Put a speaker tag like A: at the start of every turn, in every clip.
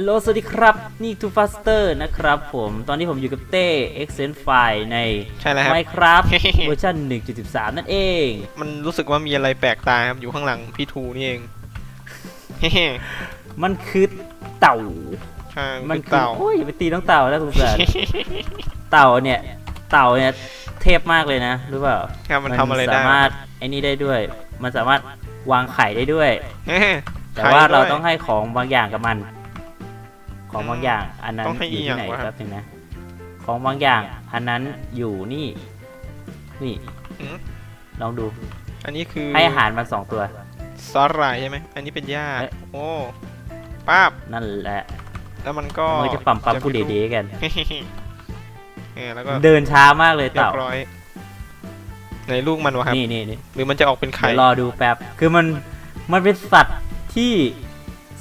A: ฮัลโหล สวัสดีครับ นี่ Too Faster นะครับผม ตอนนี้ผมอยู่กับเต้ e x c e n f i ใน
B: ใช่แล้วครับ
A: Minecraft เวอร์ชัน1.13 นั่นเอง
B: มันรู้สึกว่ามีอะไรแปลกตาครับอยู่ข้างหลังพี่ทูนี่เอง
A: มันคือเต่า
B: ใช่
A: มั
B: มันน
A: คือ
B: เต่า
A: โอ้ยอย่าไปตีน้องเต่าแล้วสงสาร เต่าเนี่ย เต่าเนี่ยเทพมากเลยนะ รู้เปล่า
B: ครับมันทำอะไรได้
A: สามารถไอ้นี่ได้ด้วย มันสามารถวางไข่ได้ด้วย
B: เฮ้ย
A: แต่ว่า
B: ขย
A: เรา
B: ด้วย
A: ต้องให้ของบางอย่างกับมัน ของบางอย่าง อันนั้น
B: ต้องให้
A: อยู่
B: อีหยั
A: ที่
B: ง
A: ไหน
B: วะ
A: แป๊บนึงนะ ของบางอย่าง อันนั้นอยู่นี่ นี่
B: อืม
A: ลองดู
B: อันนี้คือ
A: ให้อาหารมันสองตัว
B: ซอสหร่ายใช่ไหม อันนี้เป็นหญ้า
A: เอ๊ะ
B: โอ้ป้าบ
A: นั่นแหละ
B: แล้วมันก็
A: มันจะปั๊มปั๊มพูดเดๆกัน
B: เฮ้ยแล้วก็
A: เดินช้ามากเลย
B: เรีย
A: เต่า
B: บร้อย ในลูกมันวะครับ
A: นี่นี่นี่
B: หรือมันจะออกเป็นไข่
A: เดี๋ยวรอดูแป๊บ คือมัน มันเป็นสัตว์ที่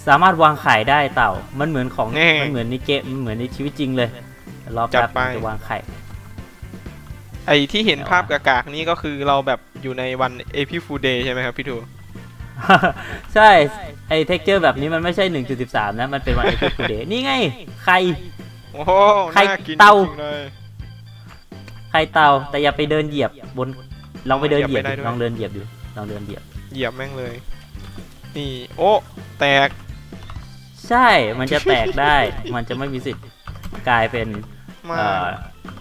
A: สามารถวางไข่ได้เต่า มันเหมือนของมันเหมือนในเกมมันเหมือนในชีวิตจริงเลยรอแป๊บมันจะวางไข่
B: ไอที่เห็น
A: เดี๋ยว
B: ภาพกากๆนี่ก็คือเราแบบอยู่ในวันเอพิฟูเดย์ใช่ไหมครับพี่ทู
A: ใช่ ไอ้เท็กเจอร์แบบนี้มันไม่ใช่ 1.13 นะ มันเป็นวันไอพีคูเดนี่ไง ไข่
B: โอ้โห
A: ไข่
B: น่ากิน
A: เต่า
B: จริงๆเลย
A: ไข่เต่า แต่อย่าไปเดินเหยียบบน ลองไปเดินเหยียบ
B: เหยียบไม่ได้
A: ดู
B: ด้วย
A: ลองเดินเหยียบดู ลองเดินเหยียบ
B: เหยียบแม่งเลย นี่ โอ้ แตก
A: ใช่ มันจะแตกได้ มันจะไม่มีสิทธิ์กลายเป็น
B: มา
A: เอ่อ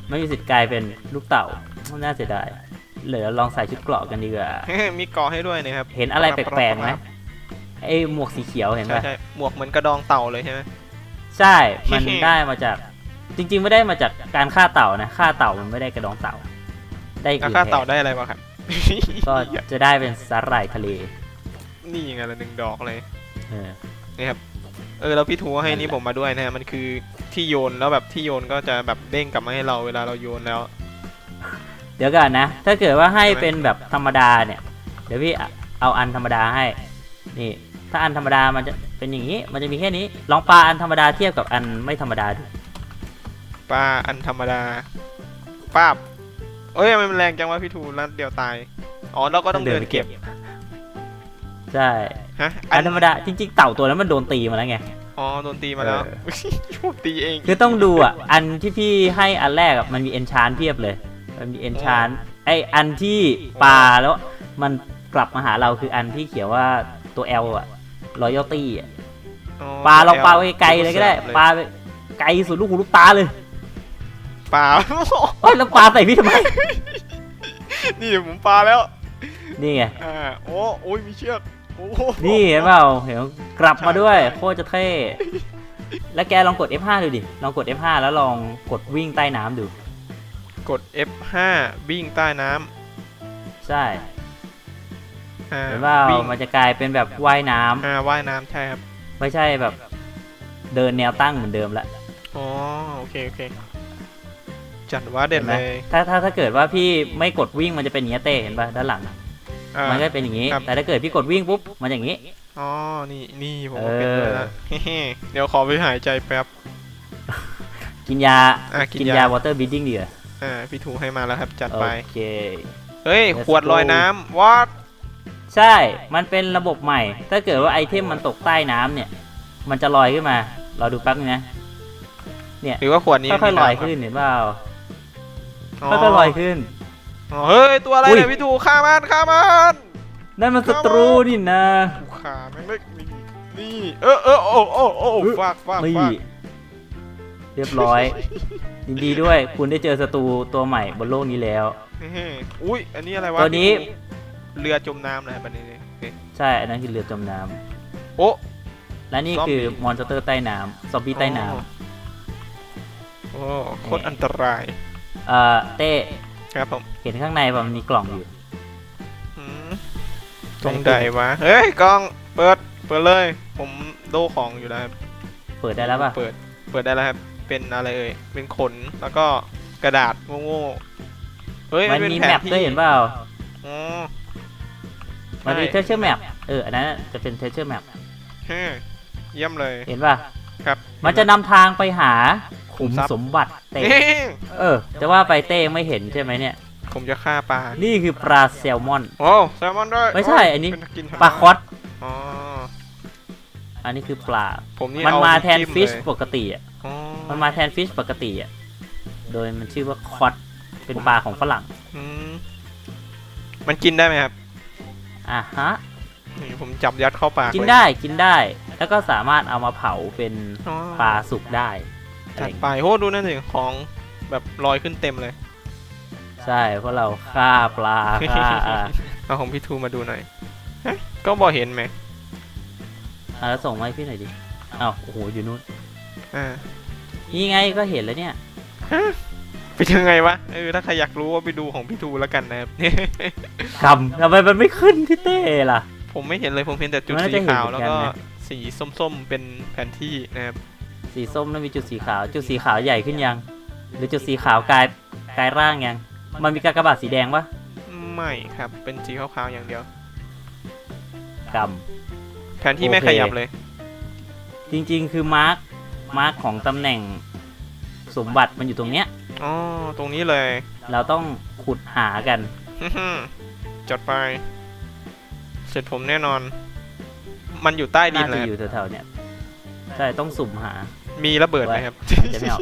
A: ไม่มีสิทธิ์กลายเป็นลูกเต่าน่าเสียดายเหลือลองใส่ชุดเกราะกันดีกว่า
B: มีเกาะให้ด้วยนะครับ
A: เห็นอะไรแปลกๆไหมไอ้หมวกสีเขียวเห็น
B: ใช่
A: ปะ
B: ใช่หมวกเหมือนกระดองเต่าเลยใช่ไหม
A: ใช่ มันได้มาจาก จริง ๆ ไม่ได้มาจากการฆ่าเต่านะ ฆ่าเต่ามันไม่ได้กระดองเต่า ได้
B: แล้ว
A: อื่น
B: ค่า
A: แท
B: เต่านได้อะไรวะครับ
A: ก็จะได้เป็นสาหร่ายทะเล
B: นี่ยังไงละหนึ่งดอกเลย
A: เออ
B: เออแล้วพี่ทูให้
A: นั่นแหละ
B: นี่ผมมาด้วยนะฮะมันคือที่โยนแล้วแบบที่โยนก็จะแบบเด้งกลับมาให้เราเวลาเราโยนแล้ว
A: เดี๋ยวก่อนนะ ถ้าเกิดว่าให้
B: ใช่ไหม
A: เป็นแบบธรรมดาเนี่ย เดี๋ยวพี่เอาอันธรรมดาให้ นี่ ถ้าอันธรรมดามันจะเป็นอย่างนี้ มันจะมีแค่นี้ ลองปลาอันธรรมดาเทียบกับอันไม่ธรรมดาดู
B: ปลาอันธรรมดาป้าบเอ้ยทำไมมันแรงจังวะพี่ทูนัดเดียวตาย อ๋อเราก็ต้องเดินเก็บ
A: ใช่
B: ฮะ
A: อันธรรมดาจริงๆเต่าตัวนั้นมันโดนตีมาแล้วไง
B: อ๋อโดนตีมาแล้ว
A: เออ
B: ชูตีเอง
A: คือต้องดูอะอันที่พี่ให้อันแรกอะมันมีเอนชานเพียบเลย มันมีเอนชานไออันที่ปลาแล้วมันกลับมาหาเราคืออันที่เขียนว่าตัว L อะ loyalty อะ
B: อ๋อ
A: ปลาเราปลาไปไกลเลยก็ได้
B: เลย
A: ปลาไปไกลสุดลูกหูลูกตาเลย
B: ปลา
A: โอ้ยแล้วปลาใส่พี่ทำไม
B: นี่ผมปลาแล้ว
A: นี่ไง
B: อ่าโอ้โอ้ยมีเชือกโอ้โห
A: นี่เห็นเปล่าเห็นกลับมาด้วยโคตรจะเท่ แล้วแกลองกด F5 ดูดิ ลองกด F5 แล้วลองกดวิ่งใต้น้ำดู
B: กด F5 วิ่งใต้น้
A: ใช่ำ
B: อ่า
A: เห็นเปล่า
B: วิ่ง
A: มันจะกลายเป็นแบบว่ายน้ำ
B: อ่าว่ายน้ำใช่ครับ
A: ไม่ใช่แบบเดินแนวตั้งเหมือนเดิมละ
B: อ๋อโอเคโอเค จัดว่าเด็ด
A: เห็นไหม
B: เลย
A: ถ้าถ้าถ้าเกิดว่าพี่ไม่กดวิ่งมันจะเป็นอย่างนี้ยเต้เห็นป่ะด้านหลัง
B: อ่า
A: มันก็เป็นอย่างนี้
B: ครับ
A: แต่ถ้าเกิดพี่กดวิ่งปุ๊บมันอย่างนี้
B: อ๋อ นี่นี่ผม
A: เออ
B: ก็เป็นเลยนะเฮ้ๆเดี๋ยวขอไปหายใจแป๊บ
A: กินยา
B: อะกิน
A: กิน
B: ยา ยา
A: water breathing ดีกว่า
B: อ่า พี่ถูให้มาแล้วครับ จัด
A: โอ
B: ไป
A: เค
B: เฮ้ย
A: Let's
B: ขวดลอย
A: go
B: น้ำ what
A: ใช่ มันเป็นระบบใหม่ ถ้าเกิดว่าไอเทมมันตกใต้น้ำเนี่ย มันจะลอยขึ้นมา เราดูแป๊บนึงนะ
B: หรือว่าขวดนี้
A: ค่อยๆลอย
B: มีำ
A: ขึ้นเห็นเปล่า
B: อ๋อ
A: ค่อยๆลอยขึ้น
B: อ๋อ เฮ้ยตัวอะไร
A: อุ้ย
B: เนี่ยพี่ถูฆ่ามันฆ่ามัน
A: นั่นมันศัตรูนี่นะ
B: ขาแม่งไม่นี่นี่เออเออโอ้โอ้โอ้
A: เออ
B: ฟากฟาก
A: นี่
B: ฟาก
A: เรียบร้อยยินดีด้วยคุณได้เจอศัตรูตัวใหม่บนโลกนี้แล้ว
B: เฮ้ๆอุ้ยอันนี้อะไรวะ
A: ตัวนี้
B: พี่ถูเรือจมน้ำนะครับอันนี้นี่โอเค
A: ใช่อันนั้นคือเรือจมน้ำ
B: โอ้
A: และนี่
B: ซอมบี้
A: คือมอนสเตอร์ใต้น้ำซอมบี้ใต้น้
B: โอ้โคตรอันตรายำ
A: เอ่อเต้
B: ครับผม
A: เห็นข้างในป่ะมันมีกล่องอยู่
B: อืมตรงใดวะ เฮ้ยกล้องเปิด เปิดเลย ผมโดของอยู่แล้วครับ
A: เปิดได้แล้วป่ะ
B: เปิด เปิดได้แล้วครับ เป็นอะไรเอ่ย เป็นขน แล้วก็กระดาษโง่ๆเฮ้ย
A: มัน
B: เป็น
A: มี
B: ผ
A: แมปด้วยเห็นเปล่า
B: อ๋อ
A: มันมี
B: ใช่
A: เทเชอร์แมปเอออันนั้นจะเป็นเทเชอร์แมป
B: เฮ้ยเยี่ยมเลย
A: เห็นป่ะ
B: ครับ
A: มันจะนำทางไปหา ขุม
B: ขุมทรัพย์
A: สมบัติเต้
B: เฮ้ย
A: เออจะว่าไปเต้ไม่เห็นใช่ไหมเนี่ย
B: ผมจะฆ่าปลา
A: นี่คือปลาแซลมอน
B: โอ้แซลมอนด้วย
A: ไม่ใช่
B: โย
A: อันนี้
B: เป็กิน
A: ปลาคอส
B: อ๋อ
A: อันนี้คือปลา
B: ผมนี่
A: มัน
B: เอา
A: มาแทน
B: จิ้
A: ฟิช
B: เลย
A: ปกติอะ
B: อ๋อ
A: มันมาแทนฟิชปกติอะ โดยมันชื่อว่าคอดเป็นปลาของฝรั่ง
B: อืมมันกินได้ไหมครับ
A: อะฮะ
B: นี่ผมจับยัดเข้าปาก
A: กิน
B: เลย
A: ได้กินได้ แล้วก็สามารถเอามาเผาเป็น
B: อ๋อ
A: ปลาสุกได้อะไร
B: จั
A: อ
B: ด
A: ย่าง
B: ไป
A: เงี้ย
B: โอ้ดูนั่นสิของแบบลอยขึ้นเต็มเลย
A: ใช่เพราะเราฆ่าปลาฆ่าอะ
B: เอาของพี่ทูมาดูหน่อยฮะก็บอกเห็นไหม
A: อะแล้วส่งมาให้พี่หน่อยดิอ้าวโอ้โหอยู่นู่น
B: อ่า
A: นี่ไงก็เห็นแล้วเนี่ย
B: เป็นยังไงวะเออถ้าใครอยากรู้ว่าไปดูของพี่ทูแล้วกันนะครับ
A: คำทำไมมันไม่ขึ้นที่เต้ล่ะ
B: ผมไม่เห็นเลยผมเห็นแต่จุด
A: มันน่า
B: สี
A: จะเห็น
B: ขาว
A: เหมื
B: แล้
A: อ
B: วน
A: กัน
B: ก็
A: นะ
B: สีส้มๆเป็นแผนที่นะครับ
A: สีส้มแล้วมีจุดสีขาว จุดสีขาวใหญ่ขึ้นยัง หรือจุดสีขาวกลายกลายร่างยัง มันมีกากบาทสีแดงปะ
B: ไม่ครับ เป็นสีขาวๆอย่างเดียว
A: ก
B: แผนที่
A: โอเค
B: ไม่ขยับเลยำ
A: จริงๆ คือมาร์คมาร์คของตำแหน่งสมบัติมันอยู่ตรงเนี้ย
B: อ๋อ ตรงนี้เลย
A: เราต้องขุดหากัน
B: จดไป เสร็จผมแน่นอน มันอยู่ใต้ดิ
A: น่าน
B: เล
A: จะ
B: ย
A: อยู่แถวๆเนี้ยใช่ต้องสุ่มหา
B: มีระเบิดไหมครับ
A: จะไม่ออก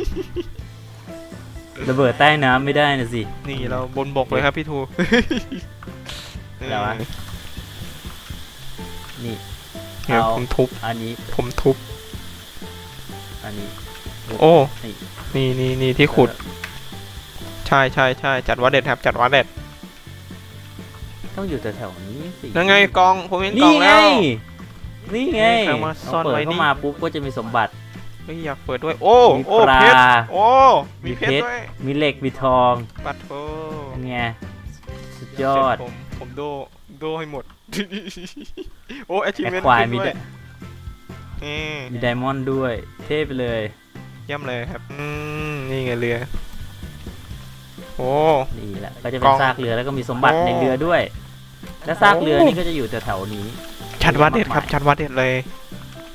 A: ระเบิดใต้น้ำไม่ได้นะสิ
B: นี่เราบนบกเลยครับพี่ทู
A: อะไรวะนี่
B: เนี่ย
A: เอา
B: ผมทุบ
A: อันนี้
B: ผมทุบ
A: อันนี้
B: โอ้
A: นี่
B: นี่นี่นี่ที่ขุด ใช่ใช่ใช่จัดวัดเด็ดครับ จัดวัดเด็ด
A: ต้องอยู่แถวๆนี้สิ
B: นั่นไงกอง ผมเห็นกอ
A: นี่
B: ง
A: ไง
B: แล้ว
A: นี่ไง
B: นี่เอามาซ่อน
A: เปิด
B: ไว้นี่
A: เข้ามาปุ๊บก็จะมีสมบัติ
B: เฮ้ยอยากเปิดด้วย โอ้
A: มี
B: โอ้
A: ปลา
B: เพชรโอ้มี
A: มี
B: เพ
A: เพ
B: ช
A: ช
B: ร
A: ร
B: ด้วย
A: มีเหล็กมีทอง
B: ปัดโถ
A: เป็นไงสุดย
B: เส
A: อ
B: ร็
A: ด
B: จผมผมโดโดให้หมด โอ้
A: แอ
B: achievement
A: คควาย
B: ขึ้น
A: มี
B: ด้วย
A: ได
B: นี่
A: มีไดมอนด์ด้วย เท่ไปเลย
B: เย่ำเลยครับอืมนี่ไงเรือ โอ้
A: นี่แหละก็จะเป็
B: ก
A: น
B: อง
A: ซากเรือแล้วก็มีสมบัติ
B: โอ้
A: ในเรือด้วย และซากเรือ
B: โอ้
A: นี่ก็จะอยู่แถวๆนี้
B: ชัดวัดเด็ดครับ
A: มากมาย
B: ชัดวัดเด็ดเลย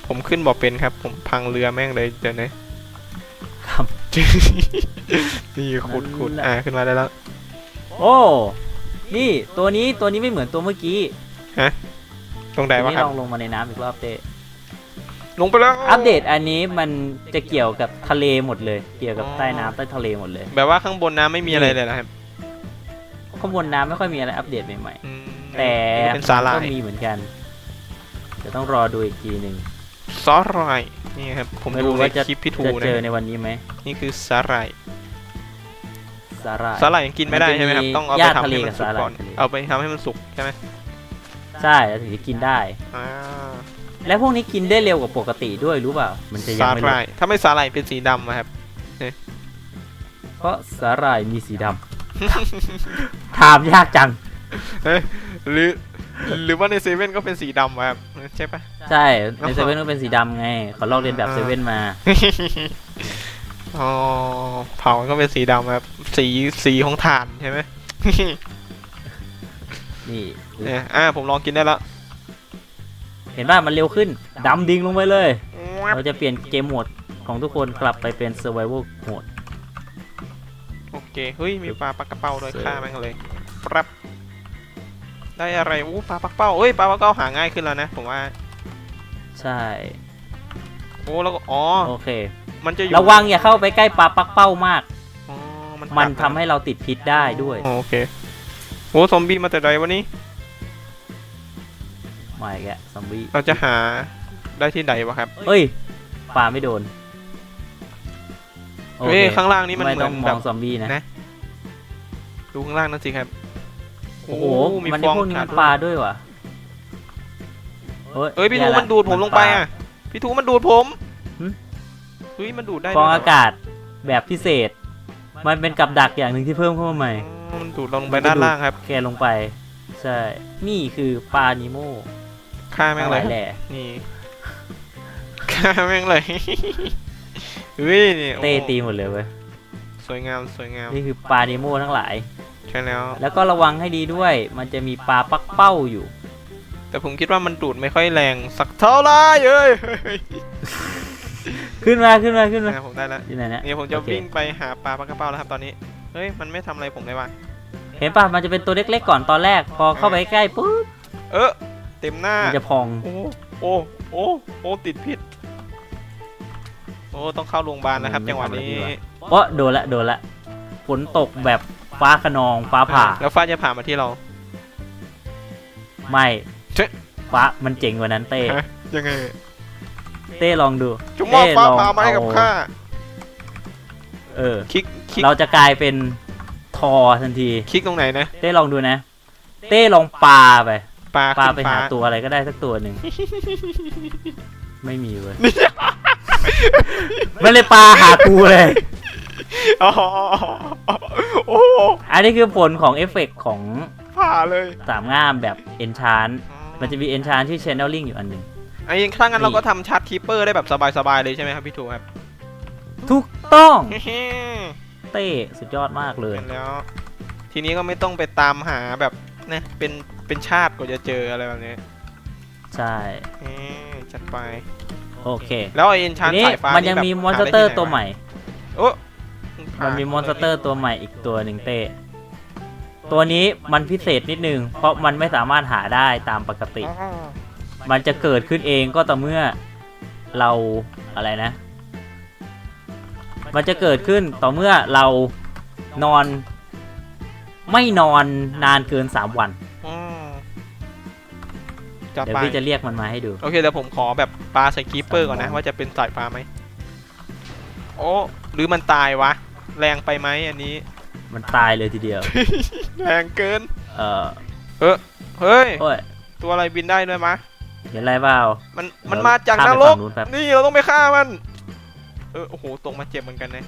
B: ผมขึ้นบ่อเป็นครับ ผมพังเรือแม่งเลยเดี๋ยวนี้
A: ครับ
B: นี่ขุดขุด
A: นั่นแหละ
B: อ่าขึ้นมาได้แล้ว
A: โอ้ นี่ตัวนี้ตัวนี้ไม่เหมือนตัวเมื่อกี้
B: ตรงไหน
A: ตัว
B: วะ
A: นี้
B: ครับ
A: ลองลงมาในน้ำอีกรอบเต้
B: ลงไปแล้ว
A: อัปเดตอันนี้มันจะเกี่ยวกับทะเลหมดเลย เกี่ยวกับ
B: อ๋อ
A: ใต้น้ำใต้ทะเลหมดเลย
B: แบบว่าข้างบนน้ำไม่มีอะไรเลยนะครับ
A: ข้างบนน้ำไม่ค่อยมีอะไรอัปเดตใหม่
B: อืม
A: ๆแต่
B: เป็นสาหร่า
A: ก็
B: ย
A: มีเหมือนกันจะต้องรอดูอีกทีหนึ่ง
B: สาหร่ายนี่ครับผม
A: ไม่
B: ดู
A: รู้
B: ใน
A: ว่าจะ
B: คลิปพี่ทู
A: จะ
B: นะ
A: เจอในวันนี้ไหม
B: นี่คือสาหร่าย
A: สาหร่าย
B: สาหร่ายยังกินไม่ได้
A: มันจะ
B: ใช่ไหมครับ
A: มี
B: ต้องเอาไป
A: หญ้า
B: ทำ
A: ทะเล
B: ให้มัน
A: กับ
B: สุก
A: สาหร่าย
B: ก่อน
A: ทะเล
B: เอาไปทำให้มันสุกใช่ไหม
A: ใช่แล้วถึงจะกินได้
B: อ่า
A: และพวกนี้กินได้เร็วกว่าปกติด้วยรู้เปล่ามันจะยั
B: สาง
A: ไม่
B: ห
A: รู้
B: ร่ายถ้าไม่สาหร่ายเป็นสีดำอะครับ
A: เพราะสาหร่ายมีสีดำถามยากจัง
B: หรือ หรือว่าในเซเว่นก็เป็นสีดำอะครับใช่ปะ
A: ใช่ ในเซเว่นก็เป็นสีดำไงเขาลอกเรียนแบบ
B: อ่า
A: เซเว่นมา
B: อ๋อเผาก็เป็นสีดำครับ สีสีของถ่านใช่ไหม
A: นี่
B: เนี่ยอ่าผมลองกินได้แล้ว
A: เห็นป่ะมันเร็วขึ้นดำดิ่งลงไปเลย เราจะเปลี่ยนเกมโหมดของทุกคนกลับไปเป็น survival โหมด
B: โอเคเฮ้ยมีปลาปักกระเป้าด้วย
A: เสิร์ฟ
B: ฆ่าแม่งเลยปั๊บ ได้อะไรอู้ปลาปักเป้าเอ้ยปลาปักเป้าหาง่ายขึ้นแล้วนะผมว่า
A: ใช่
B: โอ้แล้วก็อ๋อ
A: โอเค
B: มันจะอยู่
A: ระวังอย่าเข้าไปใกล้ปลาปักเป้ามาก
B: อ๋อมัน
A: มัน
B: กัด
A: ทำให้เราติดพิษได้ด้วย
B: อ๋อโอเคโอ้ซอมบี้มาแต่ใดวะนี่
A: ไม่แกซอมบี้
B: เราจะหาได้ที่ใดวะครับ
A: เอ้ยปลาไม่โดนโอ
B: เฮ้
A: เค
B: ยข้างล่างนี้มัน
A: ไม่
B: เหมื
A: ต้
B: อ
A: อง
B: น
A: ม
B: แบ
A: อบงซอมบี้นะ
B: นะ ดูข้างล่างนั่นสิครับ
A: โอ้โห
B: มี
A: มัน
B: ฟ
A: ได้
B: อง
A: พวกนี้
B: ขา
A: มั
B: ด
A: นปลาด้วยว่ะ
B: เอ้ยพี่ทู
A: แย่ละ
B: มันดูดผมลงไปอะ พี่ทูมันดูดผมเฮ้ยมันดูดได้
A: ฟอง
B: ด้วยเหร
A: อากาศแบบพิเศษ มันเป็นกับดักอย่างหนึ่งที่เพิ่มเข้ามาใหม่
B: อ๋อมันดูดเราลงไปด้านล่างครับ
A: แกลงไป ใช่ นี่คือปลานิโม
B: ฆ่าแม่งเลย
A: แหล่
B: นี่ฆ่าแม่งเลยเฮ้ยนี่โอ้
A: เต้ตีหมดเลยเว้ย
B: สวยงามสวยงาม
A: นี่คือปลานิโมทั้งหลาย
B: ใช่แล้ว
A: แล้วก็ระวังให้ดีด้วย มันจะมีปลาปักเป้าอยู่
B: แต่ผมคิดว่ามันดูดไม่ค่อยแรงสักเท่าไหรเอ้ยเฮ้ย
A: ขึ้นมาขึ้นมาขึ้นมา
B: นะผมได้แล้ว
A: อยู่ไหนเนี่ย
B: เนี่ยผมจะ
A: โอเค
B: วิ่งไปหาปลาปลากระเป้าแล้วครับตอนนี้ เฮ้ยมันไม่ทำอะไรผมเลยว่ะ
A: เห็นป่ะมันจะเป็นตัวเล็กๆก่อนตอนแรก พอเข้าไปใกล้ปุ๊บ
B: เออเต็มหน้า
A: มันจะพอง
B: โอ้โอ้โอ้โอ้ติดพิษโอ้ต้องเข้าโรงพยาบาลนะครับ
A: มันไม่
B: จังหวะ
A: ทำอะไร
B: นี้
A: ดีวะโอ้โดนละโดนละฝนตกแบบ ฟ้าขนองฟ้าผ่า
B: แล้วฟ้าจะผ่ามาที่เรา
A: ไม่
B: เจ๊
A: ฟ้ามันเจ๋งกว่านั้นเต้
B: ฮะยังไง
A: เต้ลองดู
B: จุ๊มอบ
A: เต้
B: ฟ้า
A: ลอง
B: ผ่ามาให้กับ
A: เอ
B: ข้า
A: เออ
B: คลิกคลิก
A: เราจะกลายเป็นทอทันที
B: คลิกตรงไหนนะ
A: เต้ลองดูนะ เต้ลองปาไป
B: ปลา
A: ปา
B: ขึ้น
A: ไป
B: ฟ้า
A: หาตัวอะไรก็ได้สักตัวหนึ่งไม่มีเว้ยไม่เลยปาหากูเลย
B: อ๋อ โอ้
A: อันนี้คือผลของเอฟเฟกต์ของ
B: ผ่าเลย
A: สามง่ามแบบเอนชานมันจะมีเอนชานที่ channeling อยู่อันหนึ่ง
B: ไอ้ยังถ้างั้น
A: นี่
B: เราก็ทำชาร์ตคีเปอร์ได้แบบสบายๆเลยใช่ไหมครับพี่ถูครับ
A: ถูกต้อง
B: เฮ้
A: เต้สุดยอดมากเลย
B: เห็นแล้ว ทีนี้ก็ไม่ต้องไปตามหาแบบเนี่ยเป็นเป็นชาติกว่าจะเจออะไรแบบนี้
A: ใช่
B: เฮ้จัดไป
A: โอเค
B: แล้วไอ้เอ็นชา
A: ที
B: น
A: นี้
B: สายฟ้า
A: มัน
B: นี่
A: ยัง
B: แบบ
A: มีมอนส
B: หาได้
A: เตอร์
B: ที่ไห
A: ตัวใหม่
B: โอ้
A: มันมีมอนสเตอร์ตัวใหม่อีกตัวหนึ่งเต้ ตัวนี้มันพิเศษนิดนึง เพราะมันไม่สามารถหาได้ตามปกติ
B: อ๋อ
A: มันจะเกิดขึ้นเองก็ต่อเมื่อเราอะไรนะ มันจะเกิดขึ้นต่อเมื่อเรานอน ไม่นอนนานเกิน3วัน
B: อ๋อจัด
A: เดี๋ยว
B: ไป
A: พี่จะเรียกมันมาให้ดู
B: โอเคเดี๋ยวผมขอแบบปลาใส่คีเปอร์ก่อนนะ ว่าจะเป็นสายฟ้าไหม โอ้หรือมันตายวะ แรงไปไหมอันนี้
A: มันตายเลยทีเดียว
B: แรงเกิน
A: เออ
B: เฮ้ย
A: โอ้ย
B: ตัวอะไรบินได้ด้วยมะ
A: เห็นอะไรเปล่า
B: มัน
A: เดี๋ยว
B: มันมาจากน
A: ข้าม
B: ร
A: ไป
B: ก
A: ฝั่งนู้นแป๊บ
B: นี่เราต้องไปฆ่ามัน เออ โอ้โห ตกมาเจ็บเหมือนกันนะ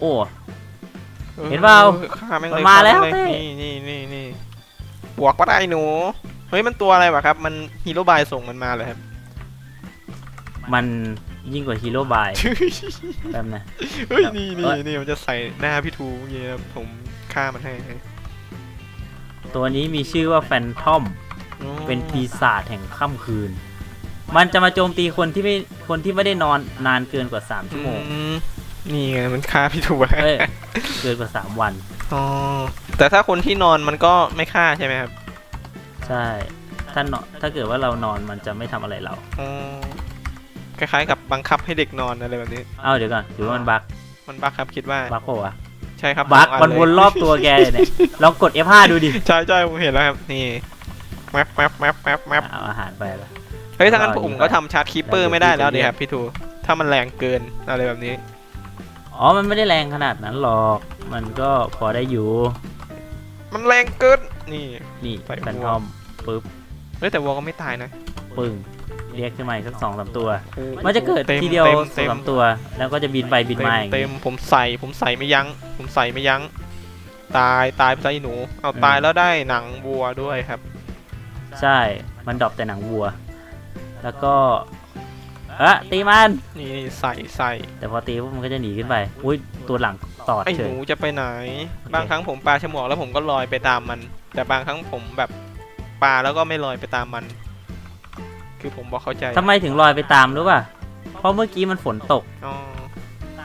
A: โอ้
B: ออ
A: เห็นเปล่า
B: ฆ่าแม่ง
A: มั
B: เลย
A: นมาแล้ว
B: ฆ่ง
A: เต้
B: นี่นี่นี่นี่บวกก็ได้หนู เฮ้ย มันตัวอะไรวะครับ มันฮีโร่บายส่งมันมาเลยครับ
A: มัน ยิ่งกว่าฮีโร่บายแป๊บนะ
B: เฮ้ยนี่
A: เอ้
B: นี่
A: ย
B: นี่มันจะใส่หน้าพี่ทูอย่างเงี้ยครับผมฆ่ามันให้
A: ตัวนี้มีชื่อว่าแฟนทอม
B: อ๋อ
A: เป็นปีศาจแห่งค่ำคืน มันจะมาโจมตีคนที่ไม่คนที่ไม่ได้นอนนานเกินกว่า3ชั่วโมง
B: อืมนี่ไงมันฆ่าพี่ทูแล้ว
A: เอ้ยเกินกว่า3วัน
B: อ๋อแต่ถ้าคนที่นอนมันก็ไม่ฆ่าใช่ไหมครับ
A: ใช่ถ้านอนถ้าเกิดว่าเรานอนมันจะไม่ทำอะไรเรา
B: อ๋อ คล้ายๆกับบังคับให้เด็กนอนอะไรแบบนี้
A: เอ้าเดี๋ยวก่อนหรือว่ามันบัก
B: มันบักครับคิดว่า
A: บักเปล่าวะ
B: ใช่ครับ
A: บัก
B: สองอั
A: มัน
B: เลย
A: วนรอบตัวแกเลยเนี่ย ลองกด F5 ดูดิ
B: ใช่ใช่ผมเห็นแล้วครับนี่แมปแมปแมปแมปแมป
A: เอาอาหารไปละ
B: เฮ้ยถ้างั้น
A: รอ
B: ผม
A: ยิง
B: ก็
A: ไป
B: ทำชาร์จคีเปอร์
A: แล้ว
B: ไม่ได้แล้ว
A: เดี๋
B: ดิ
A: ยว
B: ครับพี่ทูถ้ามันแรงเกินอะไรแบบนี้
A: อ๋อ มันไม่ได้แรงขนาดนั้นหรอก มันก็พอได้อยู่
B: มันแรงเกินนี่
A: นี่
B: ใส่หัว
A: แฟนทอมปึ๊บ
B: เฮ้ยแต่วัวก็ไม่ตายนะ
A: ปึ้ง เรียกขึ้นมาอีกสักสองสามตัว
B: โอ้
A: มันจะเกิด
B: ต็
A: ทีเดียว
B: ต็ม
A: สอ
B: เต็
A: ง
B: ม
A: สามตัว แล้วก็จะบินไปบิน
B: เต็ม
A: มาอย่าง
B: เต็
A: งี้
B: มผมใส่ผมใส่ไม่ยั้ง ผมใส่ไม่ยั้ง ตายตายไปซะไอ้หนู เอา
A: อืม
B: ตายแล้วได้หนังวัวด้วยครับ
A: ใช่ มันดรอปแต่หนังวัว แล้วก็เอะตีมัน
B: นี่นี่ใส่ใส่
A: แต่พอตีปุ๊บมันก็จะหนีขึ้นไปอุ้ยตัวหลังตอด
B: ไอ้
A: เฉ
B: ห
A: ย
B: นูจะไปไหน บางครั้งผมปลาฉมวกแล้วผมก็ลอยไปตามมัน แต่บางครั้งผมแบบปลาแล้วก็ไม่ลอยไปตามมัน คือผมบอกเข้าใจ
A: ทำไมถึงลอยไปตามรู้ป่ะ เพราะเมื่อกี้มันฝนตก
B: อ๋อ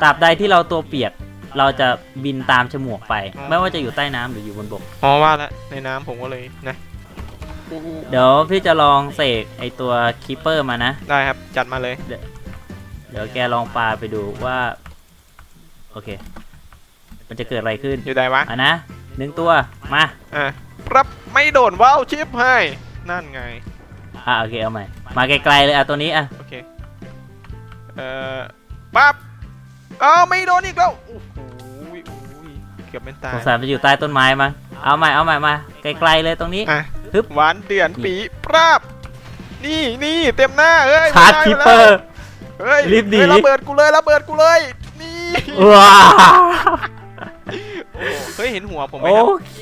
A: ตราบใดที่เราตัวเปียก เราจะบินตามฉมวกไป
B: อ๋อ
A: ไม่ว่าจะอยู่ใต้น้ำหรืออยู่บนบก
B: อ๋อว่าแล้วในน้ำผมก็เลยนะอู้
A: เดี๋ยวพี่จะลองเสกไอตัวคีเปอร์มานะ
B: ได้ครับจัดมาเลย
A: เดี๋ยวแกลองปาไปดูว่า โอเค มันจะเกิดอะไรขึ้น
B: อยู่ไหนวะ
A: อะนะหนึ่งตัว มา
B: อะรับไม่โดนว้าวชิปให้ นั่นไง
A: อะโอเคเอาใหม่ มาไกลๆเลยอะตัวนี้อะ
B: โอเค เอ่อปั๊บอ้าวไม่โดนอีกแล้ว โอ้โหอุ้ยเกือบเป็นตา
A: ส
B: ย
A: งสัยมันจะอยู่ใต้ต้นไม้มั้งเอาใหม่เอาใหม่มาไกลๆเลยตรงนี้
B: อะ
A: ฮึบ
B: หวานเดือนปีปราบ นี่นี่เต็มหน้าเฮ้ย
A: ชาร์จ
B: ไม่
A: คี
B: ได้
A: เปอร์
B: เฮ้ย
A: รีบหนี
B: เฮ้ยระเบิดกูเลยระเบิดกูเลย นี่
A: ว้า
B: โอ้โหเฮ้ยเห็นหัวผมไหม
A: โอ
B: ครับ
A: เค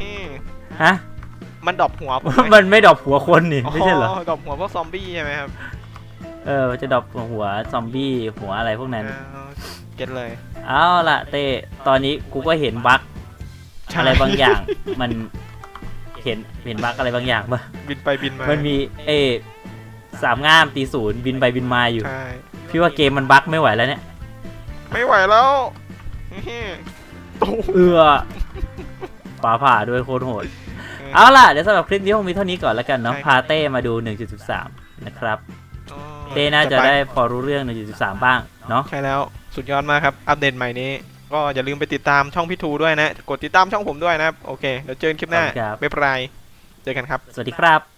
B: นี่
A: ฮะ
B: มันดรอปหัวผมไหม
A: มันไม่ดรอปหัวคนนี่ไม่ใช่เหรอ
B: ดรอปหัวพวกซอมบี้ใช่ไหมครับ
A: เออมันจะดรอปหัวซอมบี้หัวอะไรพวกนั้น
B: อ้าวเก็ตเลย
A: เอาล่ะเต้ตอนนี้กูก็เห็นบั๊ก
B: ใช่
A: อะไรบางอย่าง มันเห็นเห็นบั๊กอะไรบางอย่างปะ
B: บินไปบินมา
A: มันมีเอสามง่ามตีศูนย์บินไปบินมาอยู่
B: ใช่
A: พี่ว่าเกมมันบั๊กไม่ไหวแล้วเนี่ย
B: ไม่ไหวแล้วนี่โอ้โห
A: เอือฟ้าผ่าด้วยโคตรโหด เอาล่ะ เดี๋ยวสำหรับคลิปนี้คงมีเท่านี้ก่อนแล้วกันเนาะ
B: ใช่
A: พาเต้มาดู 1.13 นะครับ
B: อ๋อ
A: เต้น่าจะ
B: ไป
A: ได้พอรู้เรื่อง 1.13 บ้างเนาะ
B: ใช่แล้ว สุดยอดมากครับ อัปเดตใหม่นี้ ก็อย่าลืมไปติดตามช่องพี่ทูด้วยนะ กดติดตามช่องผมด้วยนะครับ โอเค เดี๋ยวเจอกันคลิปหน้า
A: ครับ
B: บ๊ายบาย เจอกันครับ
A: สวัสดีครับ